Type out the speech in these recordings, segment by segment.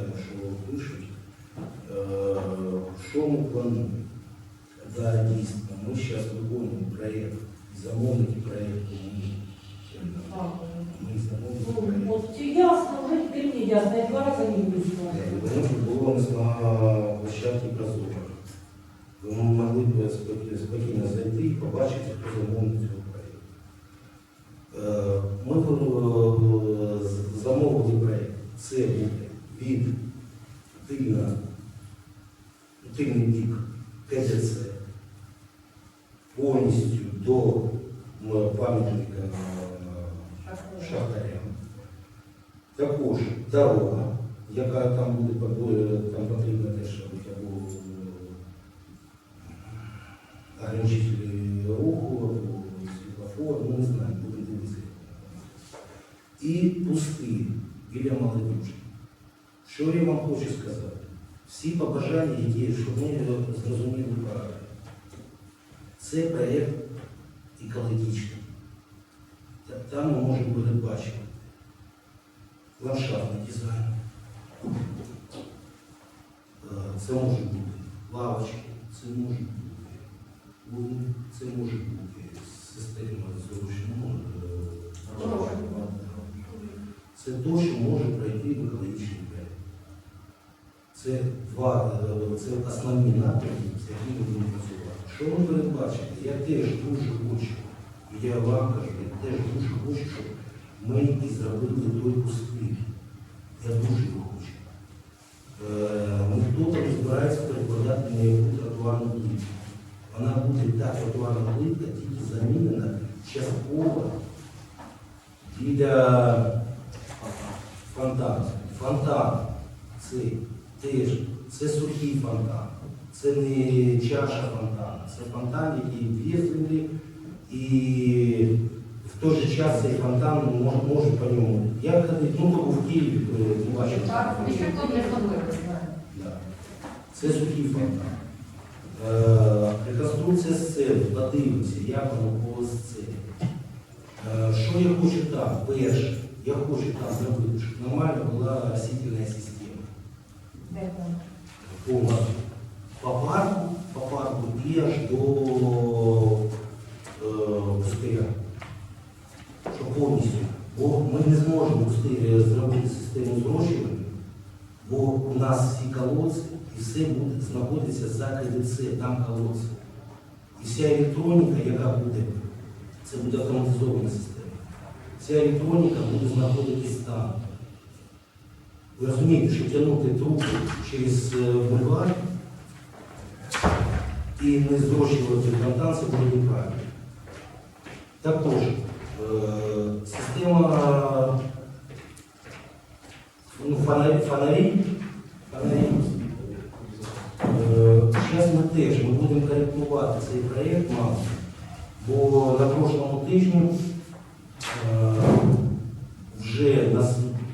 читаем, что он пишет, что мы плануем за действие. Мы сейчас выполним проект, замовники проекта мы. Ну, ясно, вже тим не ясно, два рази не вийшла. Е, воно побудовано на площадці Прозора. Ви могли б спокійно зайти і побачити, хто замовник цього проєкту. Е, ми е, замовили проєкт. Це був від тильна, тильний бік КДЦ повністю до пам'ятника е, шахтарям. Також дорога, яка там буде побо- там потрібно теж або е, ограничителі руху, світлофор, ну не знаю, будемо дивитися. І пусти біля молодіжки. Що я вам хочу сказати? Всі побажання, які, щоб ми зрозуміли правильно. Це проєкт екологічний. Там ми можемо передбачити ландшафтний дизайн. Е, Це може бути лавочки, це може бути луни, це може бути система зручного. Це те, що може пройти в екологічний проєкт. Це два, це основні напрямки, з якими будемо працювати. Що ми передбачимо? Я теж дуже хочу, і я вам кажу, я теж дуже хочу, щоб ми і зробили той пустий. Я дуже його хочу. Е, Ніхто не збирається перекладати на яку тротуарну плитку. Вона буде та тротуарна плитка тільки замінена частково біля фонтану. Фонтан це теж це сухий фонтан. Це не чаша фонтану, це фонтан, який в'їздили і в той же час цей фонтан може, по ньому. Я ходив, ну в Києві, не бачив. Це сухий фонтан. Е, реконструкція сцени, подивимося, як воно по сцені. Е, що я хочу там? Перше, я хочу там зробити, щоб нормально була растительна система. Де. По парку, по парку і аж до е, пустиря. Щоб повністю. Бо ми не зможемо пустиря зробити систему зрошування, бо у нас всі колодці і все буде знаходиться за КДЦ, там колодці. І вся електроніка, яка буде, це буде автоматизована система. Вся електроніка буде знаходитись там. Ви розумієте, що тягнути трубу через е, бульвар і не зрощувати фонтан, це неправильно. Також е, система ну, фонарі, фонарі, фонарі. Зараз ми теж ми будемо коректувати цей проєкт, бо на прошлому тижні е,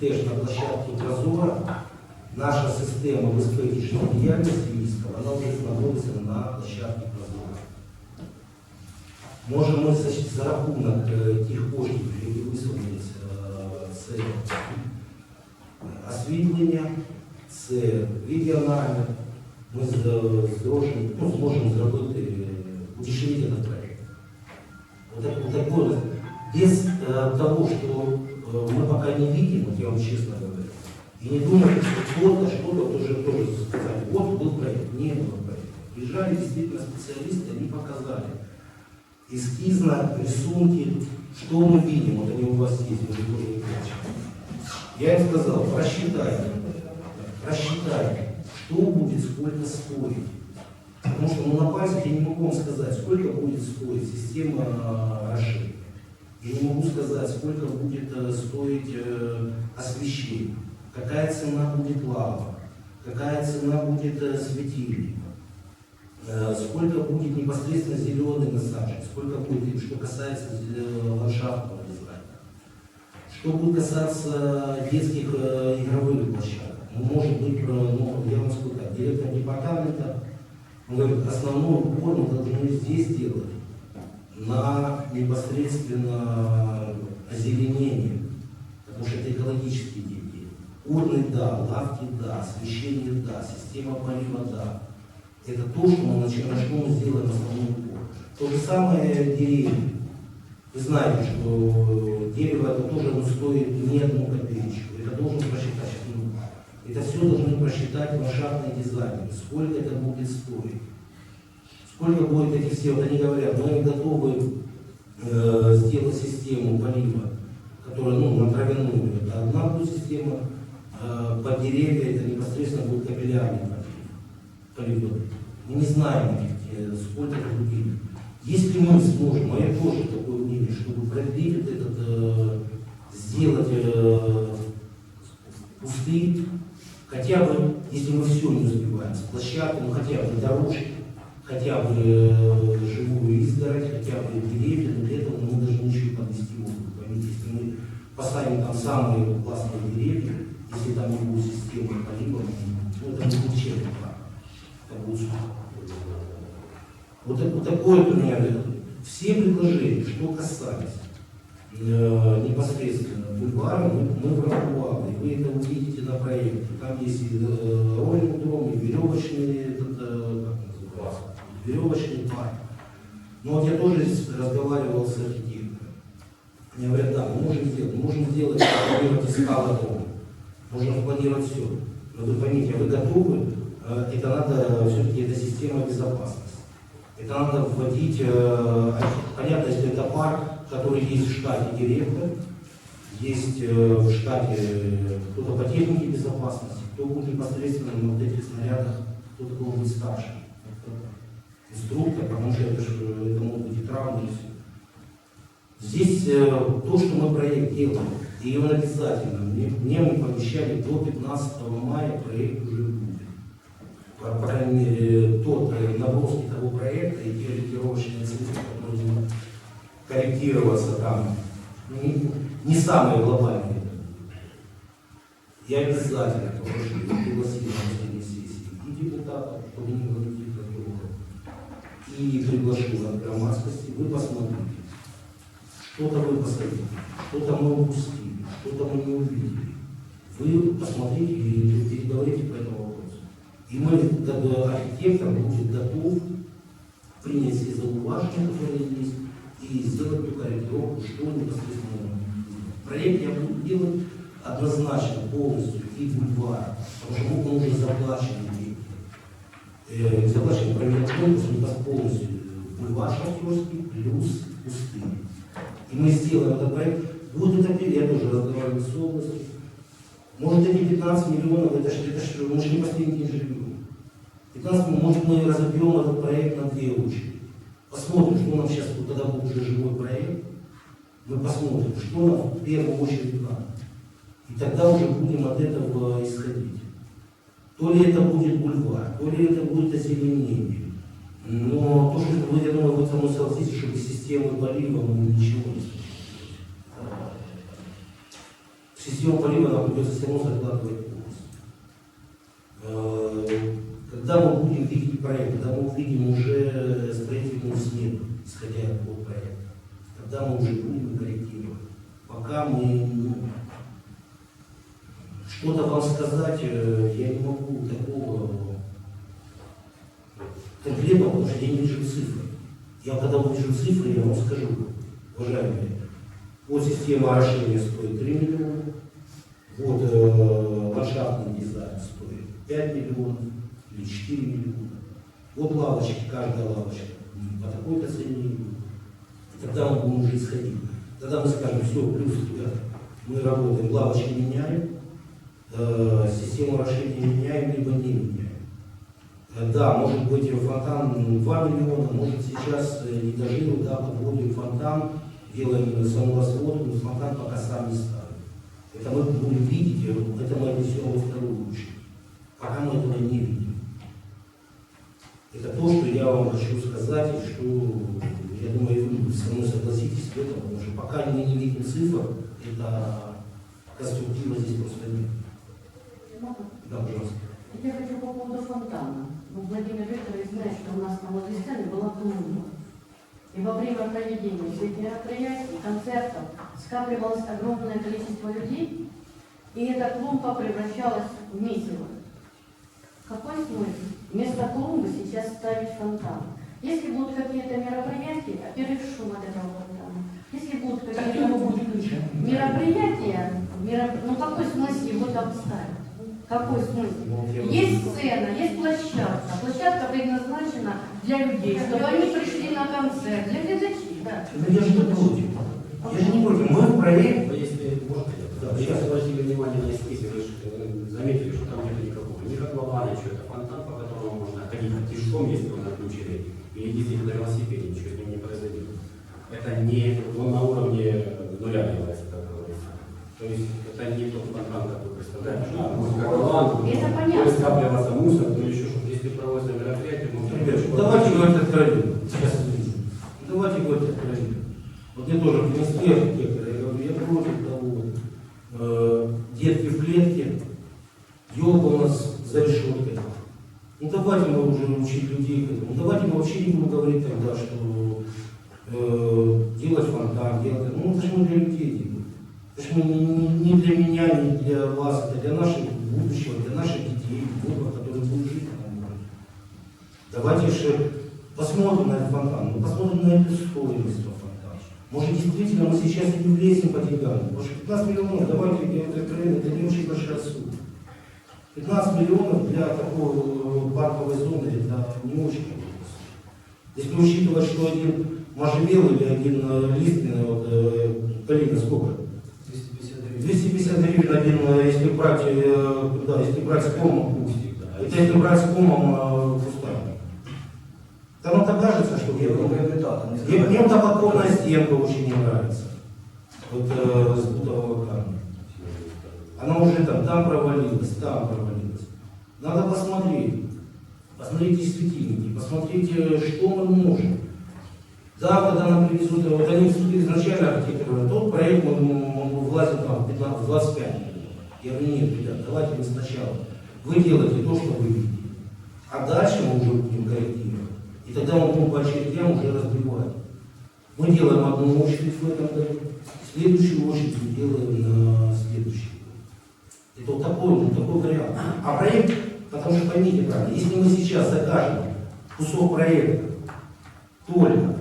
теж на площадці Прозора наша система безпеки життєдіяльності міста, вона вже знаходиться на площадці Прозора. Може, ми за, за рахунок е, тих коштів, які висунуться, е, це освітлення, це регіональне, ми з- зможемо, ну, зможемо зробити, е, удешевити этот проект. Вот так, вот такой вот, без э, того, что э, мы пока не видим, вот я вам честно говорю, и не думайте, что кто-то что-то тоже, тоже сказали, вот был проект, не было проекта. Приезжали действительно специалисты, они показали эскизно рисунки, что мы видим, вот они у вас есть, вы не Я им сказал, просчитайте, просчитайте, что будет, сколько стоит. Потому что ну, на пальцах я не могу вам сказать, сколько будет стоить система э, расширения. Я не могу сказать, сколько будет э, стоить э, освещение, какая цена будет лава, какая цена будет э, светильник, сколько будет непосредственно зеленый насажен, сколько будет, что касается ландшафтного дизайна. Что будет касаться детских игровых площадок, ну, может быть, ну, я вам скажу так, директор департамента он говорит, основной упор мы должны здесь делать на непосредственно озеленение, потому что это экологические деньги. Урны да, лавки да, освещение да, система полива да. Это то, что мы на что мы сделаем основной упор. То же самое деревья. Вы знаете, что дерево это тоже ну, стоит не одну копеечку. Это должен просчитать Это все должны просчитать ландшафтные дизайнеры. Сколько это будет стоить. Сколько будет этих вот они говорят, мы готовы э, сделать систему полива, которая, ну, на травяную, это одна будет система, э, под деревья это непосредственно будет капиллярный полив. Мы не знаем, э, сколько будет. Если мы сможем, а я тоже такое мнение, чтобы продлить этот, э, сделать э, пустырь, хотя бы, если мы все не успеваем, с площадкой, ну хотя бы дорожки, хотя бы э, живую изгородь, хотя бы деревья, но для этого мы должны еще подвести воздух. Поймите, если мы поставим там самые классные деревья, если там не будет системы полива, ну это не будет чем Это будет. Вот, так- вот такое у меня все предложения, что касались э, непосредственно бульвара, мы, мы враховали. Вы это увидите на проекте. Там есть и э, ролик дом, и веревочный, этот, э, как называется, веревочный парк. Но вот я тоже здесь разговаривал с архитектором. Мне говорят, да, мы можем сделать, можем сделать, планировать из скала дома. Можно планировать все. Но вы поймите, вы готовы? Э, Это надо, все-таки это система безопасности. Это надо вводить, э, понятно, если это парк, который есть в штате директор, есть э, в штате э, кто-то по технике безопасности, кто будет непосредственно на вот этих снарядах, кто такого будет старше. Инструктор, потому что это, ж, э, это могут быть и травмы, и. Здесь э, то, что мы проект делаем, и он обязательно, мне, мне мы пообещали до 15 мая проект уже будет по крайней мере, тот э, наброски того проекта и те ориентировочные цифры, которые корректироваться там, ну, не, не самые глобальные. Я обязательно попрошу пригласить на последней сессии и депутатов, чтобы не друг и приглашу от громадскости, вы посмотрите, что-то вы посмотрите, что-то мы упустили, что-то мы не увидели. Вы посмотрите и переговорите по этому вопросу. И бы, архитектор будет готов принять все зауважения, которые есть, и сделать ту корректировку, что непосредственно. Проект я буду делать однозначно полностью и бульвар, потому что мы уже заплачены деньги. Э, заплачены проект конкурс, у нас полностью бульвар Шахтерский плюс пустыня. И мы сделаем этот проект. Будет это, я тоже разговаривал с областью, может, эти 15 миллионов, это ж, это ж, мы же не последний день живем. 15 миллионов, может, мы разобьем этот проект на две очереди. Посмотрим, что нам сейчас, вот когда будет уже живой проект, мы посмотрим, что нам в первую очередь надо. И тогда уже будем от этого исходить. То ли это будет бульвар, то ли это будет озеленение. Но то, что вы, я думаю, вы со мной согласитесь, что без системы полива мы ничего не сможем. В систему полива нам придется все равно закладывать полностью. Э, Когда мы будем видеть проект, когда мы увидим уже строительную смету, исходя от проекта, тогда мы уже будем корректировать. Пока мы ну, что-то вам сказать, э, я не могу такого конкретно, потому что я не вижу цифры. Я когда увижу цифры, я вам скажу, уважаемые, вот система орошения стоит 3 миллиона, вот э, ландшафтный дизайн стоит 5 миллионов или 4 миллиона. Вот лавочки, каждая лавочка по такой-то цене. Тогда мы будем уже исходить. Тогда мы скажем, все, плюс ребята, мы работаем, лавочки меняем, э, систему орошения меняем, либо не меняем. Э, Да, может быть фонтан м, 2 миллиона, может сейчас э, не дожили, да, подводим фонтан, делаем саму но фонтан пока сам не ставим. Это мы будем видеть, э, это мы отнесем во вторую очередь. Пока мы этого не видим. Это то, что я вам хочу сказать, и что, я думаю, вы со мной согласитесь в этом, потому что пока мы не видим цифр, это конструктива здесь просто нет. Да, пожалуйста. Я хочу по поводу фонтана. Ну, Владимир Викторович знает, что у нас на сцене была коммуна. И во время проведения всех мероприятий, концертов, скапливалось огромное количество людей, и эта клумба превращалась в месиво. Какой смысл? Вместо клумбы сейчас ставить фонтан. Если будут какие-то мероприятия, а перед шум от этого фонтана, если будут какие-то мероприятия, мероп- ну какой смысл его там ставить? Какой смысл? Есть сцена, есть площадка. Площадка предназначена для людей, чтобы они пришли на концерт, для глядачей, да. Ну, я же не против. Я же не против. Мы в проект Но если можно, Да, да, сейчас. обратили внимание на эскиз, вы же э, заметили, что там нет никакого, ни котлована, ничего, это фонтан, по которому можно ходить пешком, если он отключили, или ездить на велосипеде, ничего с ним не произойдет. Это не ну, на уровне нуля делается. То есть это не тот фонтан, как вы представляете, а может котлован, Это то понятно. есть скапливаться мусор, то еще что Если проводится мероприятие, можно... Ребят, давайте говорить откровенно. Сейчас увидим. Давайте говорить откровенно. Вот мне тоже принесли архитектора, я говорю, я против того, э, детки в клетке, елка у нас за решеткой. Ну давайте мы уже учить людей к этому. Ну давайте мы вообще не будем говорить тогда, что э, делать фонтан, делать. Ну это же мы для людей делаем. Это же мы не, не- не для меня, не для вас, это для нашего будущего, для наших детей, внуков, которые будут жить на этом городе. Давайте же посмотрим на этот фонтан, ну, посмотрим на эту стоимость этого фонтана. Может, действительно мы сейчас не влезем по деньгам. Потому что 15 миллионов, давайте я это откровенно, это не очень большая сумма. 15 миллионов для такой э, парковой зоны, это не очень сумма. Если учитывать, что один можжевел или один э, лиственный, вот, э, калина сколько? 250 гривен один, если брать, да, если брать с комом, это если брать с комом. Там это кажется, что Нет, ну, приобретал, там не мне, мне скрывай. табаконная стенка очень не нравится. Вот э, с бутового камня. Она уже там, там провалилась, там провалилась. Надо посмотреть. Посмотрите светильники, посмотрите, что мы можем. Да, когда нам привезут, вот они изначально архитекторы, тот проект он, он влазит там в 15, 25 миллионов. Я говорю, нет, ребят, давайте мы сначала. Вы делаете то, что вы видите. А дальше мы уже будем корректировать. И тогда будем по очередям уже разбивать. Мы делаем одну очередь в этом году, следующую очередь мы делаем на следующий год. Это вот такой, вот такой вариант. А проект, потому что поймите правильно, если мы сейчас закажем кусок проекта только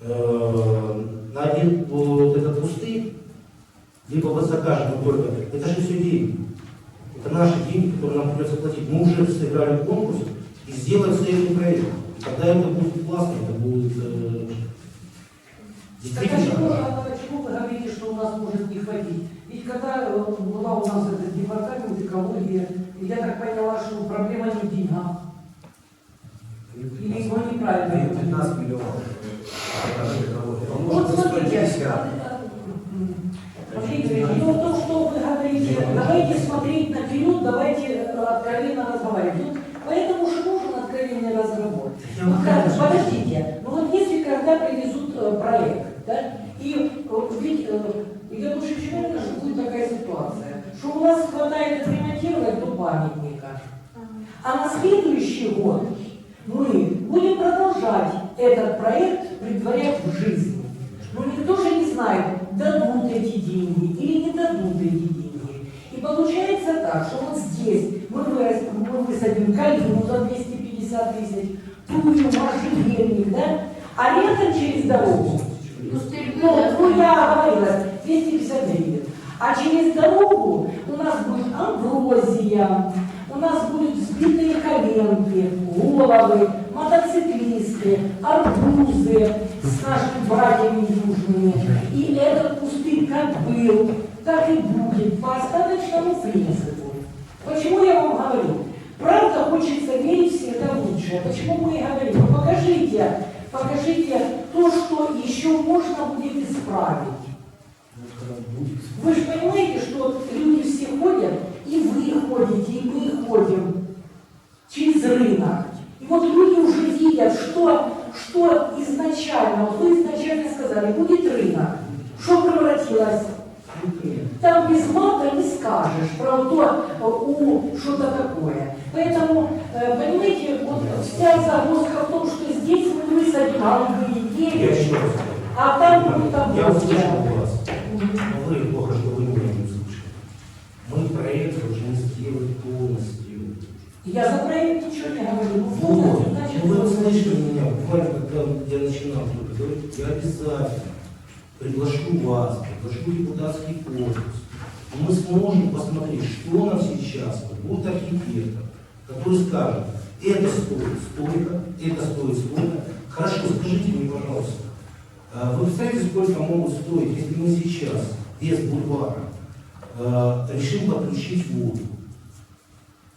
э, на один вот этот пустырь, либо вот закажем только, это же все деньги. Это наши деньги, которые нам придется платить. Мы уже сыграли конкурс и сделаем следующий проект. И Тогда это будет классно, это будет э, Так почему, а почему вы говорите, что у нас может не хватить? Ведь когда э, была у нас этот департамент экологии, я так поняла, что проблема не в деньгах. Или его неправильно? Нет, 15 миллионов. Это же экология. Он Вот может стоить смотрите, 50. Смотрите, дело в том, что вы говорите, давайте смотреть наперед, давайте э, откровенно разговаривать. Ну, поэтому же нужен откровенный разговор. Я Ну, вот как, это- подождите, ну вот если когда привезут э, проект, да, и э, ведь э, я лучше уверена, что будет такая ситуация, что у нас хватает отремонтировать до памятника, а на следующий год мы будем продолжать этот проект предварять в жизни. Но никто же не знает, дадут эти деньги или не дадут эти деньги. И получается так, что вот здесь мы, мы высадим калину за 250 тысяч, тую, можжевельник, да? А летом через дорогу, ну, ну я говорила, 250 гривен. А через дорогу у нас будет амброзия, у нас будут сбитые коленки, головы, мотоциклисты, арбузы с нашими братьями южными. И этот пустырь как был, так и будет, по остаточному принципу. Почему я вам говорю? Правда, хочется верить всегда лучшее. Почему мы и говорим? Ну, покажите, покажите то, что еще можно будет исправить. Вы же понимаете, что люди все ходят, и вы ходите, и мы ходим через рынок. И вот люди уже видят, что, что изначально, вот вы изначально сказали, будет рынок. Что превратилось? Там без мата не скажешь про то, у, что-то такое. Поэтому, э, понимаете, вот вся загрузка в том, что здесь мы высадим алгы и девять, а там будет Я услышал вас. Ну, вы плохо, что вы меня не услышали. Мы проект уже не сделали полностью. Я за проект ничего не говорю. Ну, полностью, значит, ну, вы услышали меня буквально, когда я начинал говорить, я обязательно приглашу вас приглашу депутатский корпус. И мы сможем посмотреть, что нам сейчас будет архитектор, который скажет, это стоит столько, это стоит столько. Хорошо, скажите мне, пожалуйста, а вы представляете, сколько могут стоить, если мы сейчас без бульвара э, решим подключить воду?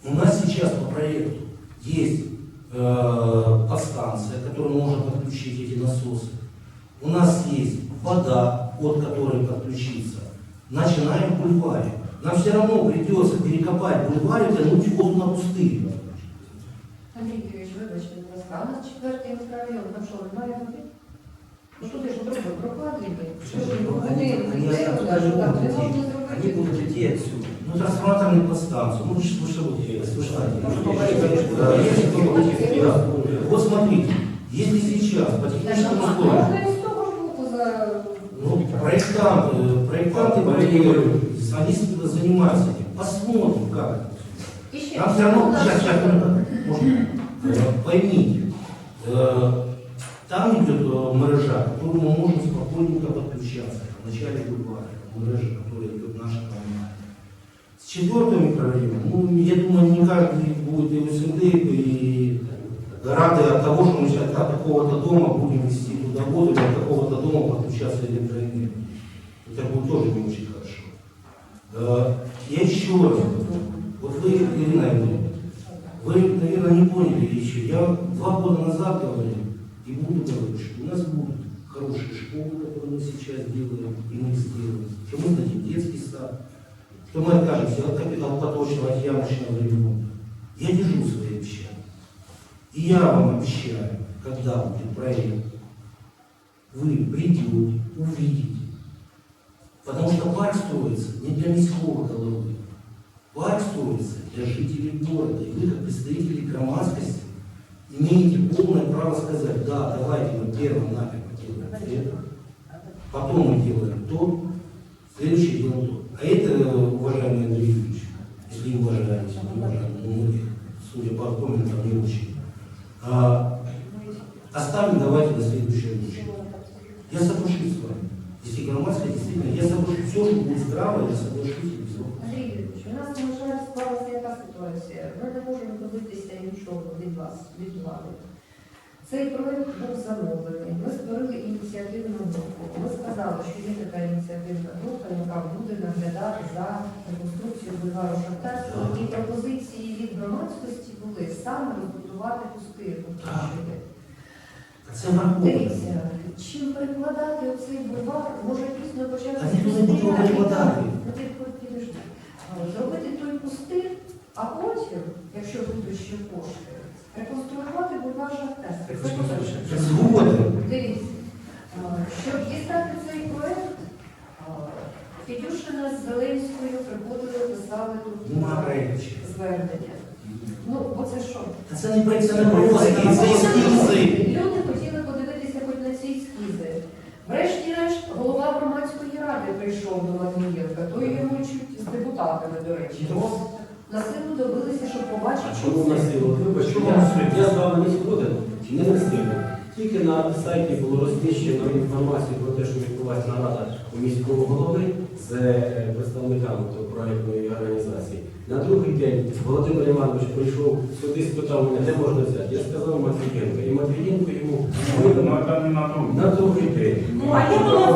У нас сейчас по проекту есть э, подстанция, которая может подключить эти насосы. У нас есть вода, от которой подключиться. Начинаем в бульваре. Нам все равно придется перекопать бульвар и тянуть воду на пустырь. Андрій Юрійович, вибачте, будь ласка, а у нас четвертий мікрорайон, там що, немає води? Ну туди ж труби прокладені. Що ж, Ну, вони они- они йде оттуда туди, не що там могут не идти. можна Они зробити. будут идти отсюда. Ну, трансформаторную подстанцию. Ну, вы же вы что, слушайте. Ну, что говорить, конечно, Да, если кто- да. да. Вот смотрите, если сейчас по техническому условию Можна проектанты, проектанты, которые, они занимаются этим. Посмотрим, как Там все равно, сейчас, сейчас, можно, э, поймите, э, там идет э, мережа, к которому мы можем спокойненько подключаться. В начале бульвара, мережа, которая идет наша коммунальная. С четвертого микрорайона, ну, я думаю, не каждый будет и СНД, и рады от того, что мы сейчас от какого-то дома будем вести туда воду, или от какого-то дома подключаться электроэнергии. Это будет тоже не очень хорошо. Я еще раз вот вы, Ирина Ивановна, вы, наверное, не поняли еще. Я два года назад говорил, и буду говорить, что у нас будут хорошие школы, которые мы сейчас делаем, и мы сделаем, что мы дадим детский сад, что мы откажемся от капитала поточного, от ямочного ремонта. Я держу свои обещания. И я вам обещаю, когда будет проект, вы придете, увидите. Потому что парк строится не для міського головы. Парк строится для жителей города. И вы, как представители громадскости, имеете полное право сказать, да, давайте мы первым наперво делаем это, потом мы делаем то, следующий делаем то. А это, уважаемый Андрей Юрьевич, если не уважаете, не уважаемый, мы, судя по комментам, не очень, а, оставим давайте до следующего года. Я соглашусь с вами. Если громадская действительно, я соглашусь, все, что будет здраво, я соглашусь и все. Андрій Юрійович, у нас, на жаль, склалася яка ситуація. Ми не можемо добитися нічого від вас, від влади. Цей проект був замовлений. Ми створили ініціативну групу. Ми сказали, що є така ініціативна група, яка буде наглядати за реконструкцією бульвару Шахтарського. І пропозиції від громадськості були саме розбудувати пустир. Це враховано. Дивіться, чим перекладати оцей бульвар, може пісню почати перекладати. Ну, Зробити той пустир, а потім, якщо будуть ще кошти, реконструювати бульвар. Це Дивіться, щоб дістати цей проект, а, Федюшина з Зеленською приходили, писали тут ще. звернення. Ну, оце що? Це не проєкт, це не просто, депутатами, до. На силу добилися, щоб побачити, А що чому на силу? Вибачте, я, я з вами не згоден, не на силу. Тільки на сайті було розміщено інформацію про те, що відбулася нарада у міського голови з е, представниками того проєктної організації. На другий день Володимир Іванович прийшов сюди, спитав мене, де можна взяти. Я сказав Матвієнко. І Матвієнко йому Ну, на другий день. Ну, а я была